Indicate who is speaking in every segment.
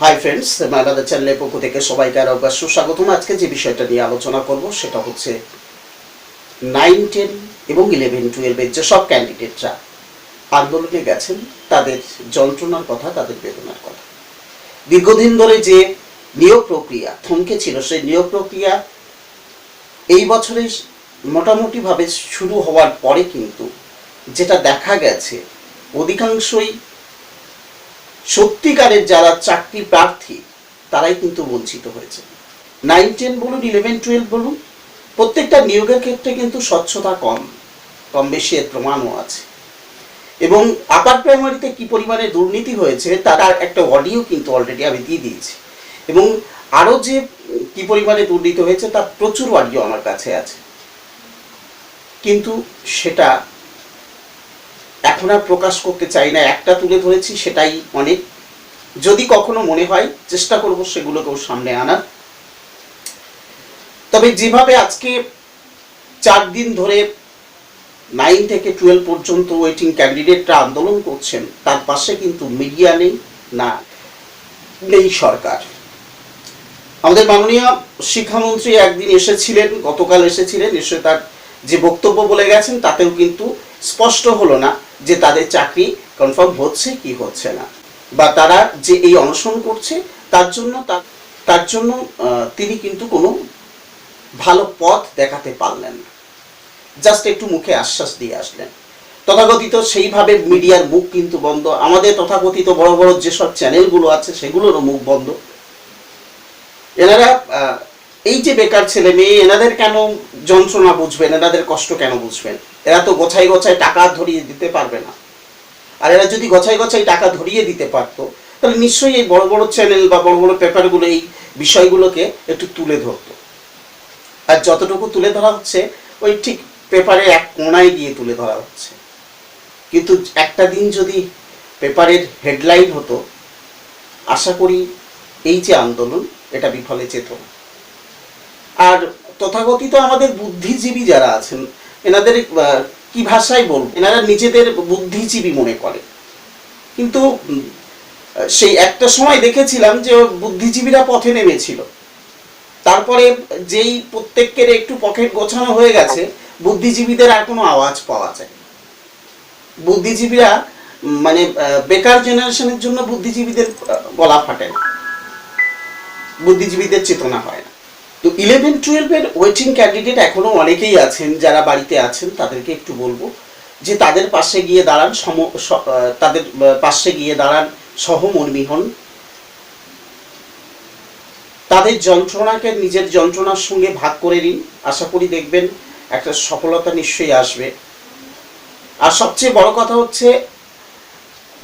Speaker 1: Hi friends মাইলাদা চ্যানেলের পক্ষ থেকে সবাইকে আরও একবার সুস্বাগতম। আজকে যে বিষয়টা নিয়ে আলোচনা করব, সেটা হচ্ছে নাইন টেন এবং ইলেভেন টুয়েলভের যেসব ক্যান্ডিডেটরা আন্দোলনে গেছেন, তাদের যন্ত্রণার কথা, তাদের বেদনার কথা। দীর্ঘদিন ধরে যে নিয়োগ প্রক্রিয়া, থমকে ছিল, সেই নিয়োগ প্রক্রিয়া এই বছরে মোটামুটিভাবে শুরু হওয়ার পরে কিন্তু যেটা দেখা গেছে, অধিকাংশই সত্যিকারের যারা চাকরি প্রার্থী, তারাই কিন্তু বঞ্চিত হয়েছে। নাইন টেন বলুন ইলেভেন টুয়েলভ বলুন, প্রত্যেকটা নিয়োগের ক্ষেত্রে কিন্তু স্বচ্ছতা কম কম বেশি এর প্রমাণও আছে। এবং আপার প্রাইমারিতে কি পরিমাণে দুর্নীতি হয়েছে, তার একটা অডিও কিন্তু অলরেডি আমি দিয়ে দিয়েছি। এবং আরও যে কি পরিমাণে দুর্নীতি হয়েছে, তার প্রচুর অডিও আমার কাছে আছে। কিন্তু সেটা এখন আর প্রকাশ করতে চাই না, একটা তুলে ধরেছি, সেটাই অনেক। যদি কখনো মনে হয়, চেষ্টা করব সেগুলোকেও সামনে আনার। তবে যেভাবে আজকে চার দিন ধরে নাইন থেকে টুয়েলভ পর্যন্ত ওয়েটিং ক্যান্ডিডেটরা আন্দোলন করছেন, তার পাশে কিন্তু মিডিয়া নেই, না, নেই সরকার। আমাদের মাননীয় শিক্ষামন্ত্রী একদিন এসেছিলেন, গতকাল এসেছিলেন, এসে তার যে বক্তব্য বলে গেছেন, তাতেও কিন্তু স্পষ্ট হলো না যে তাদের চাকরি কনফার্ম হচ্ছে কি হচ্ছে না। বা তারা যে এই অনশন করছে, তার জন্য তার জন্য তিনি কিন্তু কোনো ভালো পথ দেখাতে পারলেন না। জাস্ট একটু মুখে আশ্বাস দিয়ে আসলেন। তথাকথিত সেইভাবে মিডিয়ার মুখ কিন্তু বন্ধ। আমাদের তথাকথিত বড় বড় যেসব চ্যানেলগুলো আছে, সেগুলোরও মুখ বন্ধ। এনারা এই যে বেকার ছেলে মেয়ে, এনাদের কেন যন্ত্রণা বুঝবেন? এনাদের কষ্ট কেন বুঝবেন? এরা তো গোছাই গোছাই টাকা ধরিয়ে দিতে পারবে না। আর এরা যদি গছাই গোছাই টাকা ধরিয়ে দিতে পারতো, তাহলে নিশ্চয়ই এই বড় বড় চ্যানেল বা বড় বড় পেপারগুলো এই বিষয়গুলোকে একটু তুলে ধরতো। আর যতটুকু তুলে ধরা হচ্ছে, ওই ঠিক পেপারে এক কোনায় গিয়ে তুলে ধরা হচ্ছে। কিন্তু একটা দিন যদি পেপারের হেডলাইন হতো, আশা করি এই যে আন্দোলন, এটা বিফলে যেত আর তথাকথিত আমাদের বুদ্ধিজীবী যারা আছেন এনাদের কি ভাষায় বলব? এনারা নিজেদের বুদ্ধিজীবী মনে করে। কিন্তু সেই একটা সময় দেখেছিলাম যে বুদ্ধিজীবীরা পথে নেমেছিল। তারপরে যেই প্রত্যেকের একটু পকেট গোছানো হয়ে গেছে, বুদ্ধিজীবীদের আর কোনো আওয়াজ পাওয়া যায় বুদ্ধিজীবীরা মানে বেকার জেনারেশনের জন্য বুদ্ধিজীবীদের গলা ফাটে বুদ্ধিজীবীদের চেতনা হয় তো ইলেভেন টুয়েলভের ওয়েটিং ক্যান্ডিডেট এখনও অনেকেই আছেন, যারা বাড়িতে আছেন, তাদেরকে একটু বলব যে তাদের পাশে গিয়ে দাঁড়ান, সম তাদের পাশে গিয়ে দাঁড়ান সহমর্মী হন তাদের যন্ত্রণাকে নিজের যন্ত্রণার সঙ্গে ভাগ করে নিন। আশা করি দেখবেন একটা সফলতা নিশ্চয়ই আসবে। আর সবচেয়ে বড় কথা হচ্ছে,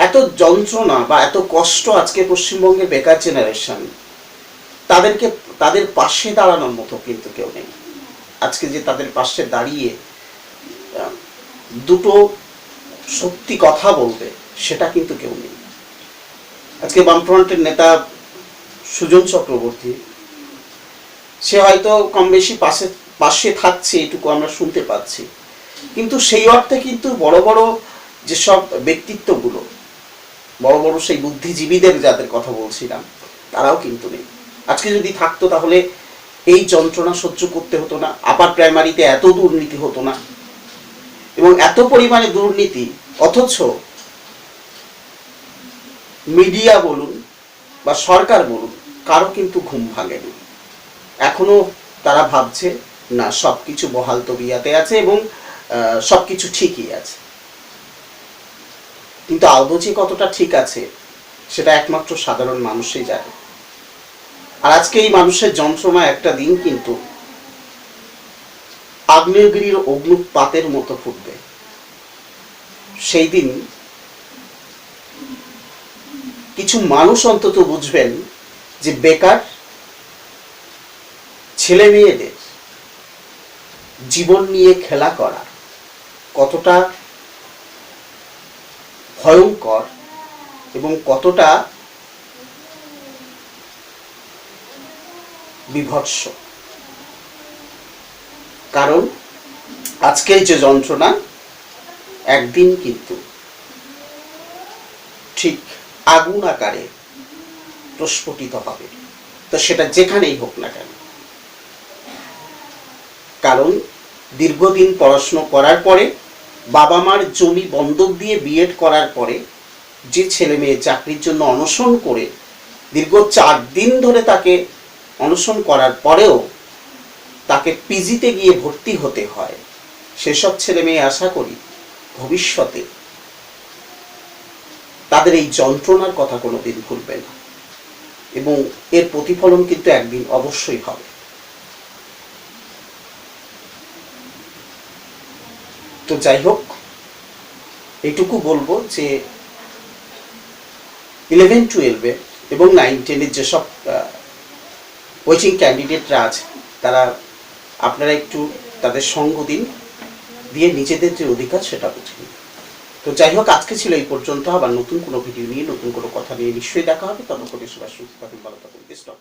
Speaker 1: এত যন্ত্রণা বা এত কষ্ট আজকে পশ্চিমবঙ্গের বেকার জেনারেশন তাদেরকে তাদের পাশে দাঁড়ানোর মতো কিন্তু কেউ নেই। আজকে যে তাদের পাশে দাঁড়িয়ে দুটো সত্যি কথা বলবে, সেটা কিন্তু কেউ নেই। আজকে বামফ্রন্টের নেতা সুজন চক্রবর্তী, সে হয়তো কম বেশি পাশে পাশে থাকছে, এটুকু আমরা শুনতে পাচ্ছি। কিন্তু সেই অর্থে কিন্তু বড় বড় যেসব ব্যক্তিত্বগুলো, বড় বড় সেই বুদ্ধিজীবীদের যাদের কথা বলছিলাম, তারাও কিন্তু নেই। আজকে যদি থাকতো তাহলে এই যন্ত্রণা সহ্য করতে হতো না, আপার প্রাইমারিতে এত দুর্নীতি হতো না। এবং এত পরিমাণে দুর্নীতি, অথচ মিডিয়া বলুন বা সরকার বলুন, কারও কিন্তু ঘুম ভাঙেনি। এখনও তারা ভাবছে, না সব কিছু বহাল তবিয়াতে আছে এবং সব কিছু ঠিকই আছে। কিন্তু আদৌ যে কতটা ঠিক আছে, সেটা একমাত্র সাধারণ মানুষই জানে। আর আজকে এই মানুষের যন্ত্রণা একটা দিন কিন্তু আগ্নেয়গিরির অগ্নুৎপাতের মতো ফুটবে। সেই দিন কিছু মানুষ অন্তত বুঝবেন যে বেকার ছেলে মেয়েদের জীবন নিয়ে খেলা করা কতটা ভয়ঙ্কর এবং কতটা বিভৎস। কারণ আজকের যে যন্ত্রণা, একদিন কিন্তু ঠিক আগুন আকারে প্রস্ফুটিত হবে। তো সেটা যেখানেই হোক না কেন। কারণ দীর্ঘদিন পড়াশুনো করার পরে বাবা মার জমি বন্ধক দিয়ে বিএড করার পরে যে ছেলে মেয়ে চাকরির জন্য অনশন করে দীর্ঘ চার দিন ধরে তাকে অনশন করার পরেও তাকে পিজিতে গিয়ে ভর্তি হতে হয়। সেসব ছেলে মেয়ে আশা করি ভবিষ্যতে তাদের এই যন্ত্রণার কথা কোনোদিন ভুলবে না এবং এর প্রতিফলন কিন্তু একদিন অবশ্যই হবে। তো যাই হোক এইটুকু বলব যে ইলেভেন টুয়েলভে এবং নাইন টেনের যেসব কোচিং ক্যান্ডিডেটরা আছে, তারা আপনারা একটু তাদের সঙ্গ দিন, দিয়ে নিজেদের যে অধিকার সেটা বুঝুন তো যাই হোক, আজকে ছিল এই পর্যন্ত। আবার নতুন কোনো ভিডিও নিয়ে, নতুন কোনো কথা নিয়ে নিশ্চয়ই দেখা হবে। ততক্ষণে সবাই সুস্থ থাকুন, ভালো থাকুন। Best of